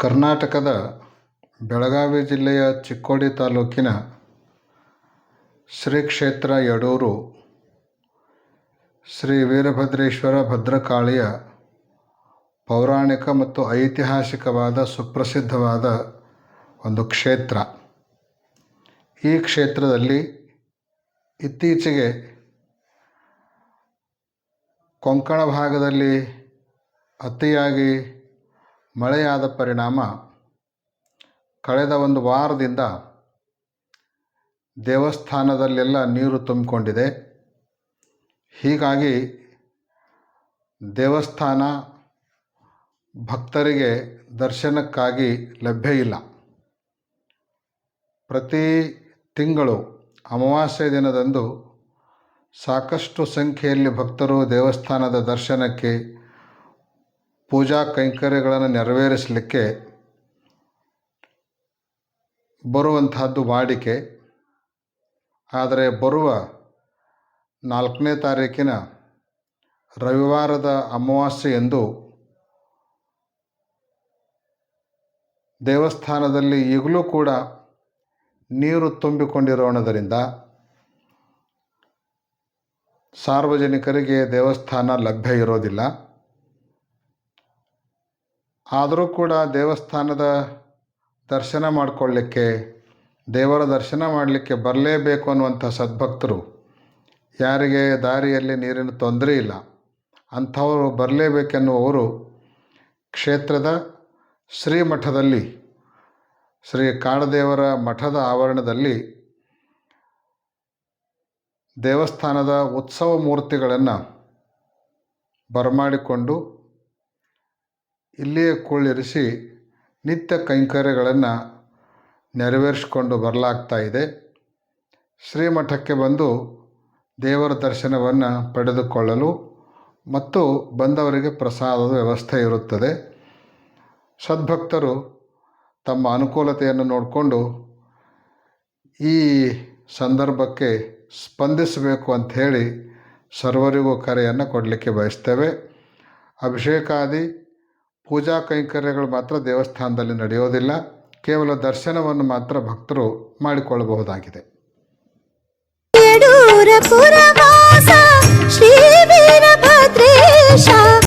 ಕರ್ನಾಟಕದ ಬೆಳಗಾವಿ ಜಿಲ್ಲೆಯ ಚಿಕ್ಕೋಡಿ ತಾಲೂಕಿನ ಶ್ರೀ ಕ್ಷೇತ್ರ ಯಡೂರು ಶ್ರೀ ವೀರಭದ್ರೇಶ್ವರ ಭದ್ರಕಾಳಿಯ ಪೌರಾಣಿಕ ಮತ್ತು ಐತಿಹಾಸಿಕವಾದ ಸುಪ್ರಸಿದ್ಧವಾದ ಒಂದು ಕ್ಷೇತ್ರ. ಈ ಕ್ಷೇತ್ರದಲ್ಲಿ ಇತ್ತೀಚೆಗೆ ಕೊಂಕಣ ಭಾಗದಲ್ಲಿ ಅತಿಯಾಗಿ ಮಳೆಯಾದ ಪರಿಣಾಮ ಕಳೆದ ಒಂದು ವಾರದಿಂದ ದೇವಸ್ಥಾನದಲ್ಲೆಲ್ಲ ನೀರು ತುಂಬಿಕೊಂಡಿದೆ. ಹೀಗಾಗಿ ದೇವಸ್ಥಾನ ಭಕ್ತರಿಗೆ ದರ್ಶನಕ್ಕಾಗಿ ಲಭ್ಯ ಇಲ್ಲ. ಪ್ರತಿ ತಿಂಗಳು ಅಮಾವಾಸ್ಯ ದಿನದಂದು ಸಾಕಷ್ಟು ಸಂಖ್ಯೆಯಲ್ಲಿ ಭಕ್ತರು ದೇವಸ್ಥಾನದ ದರ್ಶನಕ್ಕೆ ಪೂಜಾ ಕೈಂಕರ್ಯಗಳನ್ನು ನೆರವೇರಿಸಲಿಕ್ಕೆ ಬರುವಂತಹದ್ದು ವಾಡಿಕೆ. ಆದರೆ ಬರುವ ನಾಲ್ಕನೇ ತಾರೀಕಿನ ರವಿವಾರದ ಅಮಾವಾಸ್ಯೆಯಂದು ದೇವಸ್ಥಾನದಲ್ಲಿ ಈಗಲೂ ಕೂಡ ನೀರು ತುಂಬಿಕೊಂಡಿರೋಣದರಿಂದ ಸಾರ್ವಜನಿಕರಿಗೆ ದೇವಸ್ಥಾನ ಲಭ್ಯ ಇರೋದಿಲ್ಲ. ಆದರೂ ಕೂಡ ದೇವಸ್ಥಾನದ ದರ್ಶನ ಮಾಡಿಕೊಳ್ಳಿಕ್ಕೆ, ದೇವರ ದರ್ಶನ ಮಾಡಲಿಕ್ಕೆ ಬರಲೇಬೇಕು ಅನ್ನುವಂಥ ಸದ್ಭಕ್ತರು ಯಾರಿಗೆ ದಾರಿಯಲ್ಲಿ ನೀರಿನ ತೊಂದರೆ ಇಲ್ಲ. ಅಂಥವರು ಬರಲೇಬೇಕೆನ್ನುವವರು ಕ್ಷೇತ್ರದ ಶ್ರೀಮಠದಲ್ಲಿ, ಶ್ರೀ ಕಾಡದೇವರ ಮಠದ ಆವರಣದಲ್ಲಿ ದೇವಸ್ಥಾನದ ಉತ್ಸವ ಮೂರ್ತಿಗಳನ್ನು ಬರಮಾಡಿಕೊಂಡು ಇಲ್ಲಿಯೇ ಕುಳ್ಳಿರಿಸಿ ನಿತ್ಯ ಕೈಂಕರ್ಯಗಳನ್ನು ನೆರವೇರಿಸಿಕೊಂಡು ಬರಲಾಗ್ತಾ ಇದೆ. ಶ್ರೀಮಠಕ್ಕೆ ಬಂದು ದೇವರ ದರ್ಶನವನ್ನು ಪಡೆದುಕೊಳ್ಳಲು ಮತ್ತು ಬಂದವರಿಗೆ ಪ್ರಸಾದದ ವ್ಯವಸ್ಥೆ ಇರುತ್ತದೆ. ಸದ್ಭಕ್ತರು ತಮ್ಮ ಅನುಕೂಲತೆಯನ್ನು ನೋಡಿಕೊಂಡು ಈ ಸಂದರ್ಭಕ್ಕೆ ಸ್ಪಂದಿಸಬೇಕು ಅಂಥೇಳಿ ಸರ್ವರಿಗೂ ಕರೆಯನ್ನು ಕೊಡಲಿಕ್ಕೆ ಬಯಸ್ತೇವೆ. ಅಭಿಷೇಕಾದಿ ಪೂಜಾ ಕೈಂಕರ್ಯಗಳು ಮಾತ್ರ ದೇವಸ್ಥಾನದಲ್ಲಿ ನಡೆಯೋದಿಲ್ಲ ಕೇವಲ ದರ್ಶನವನ್ನು ಮಾತ್ರ ಭಕ್ತರು ಮಾಡಿಕೊಳ್ಳಬಹುದಾಗಿದೆ. ಶ್ರೀ ವೀರಭದ್ರೇಶ.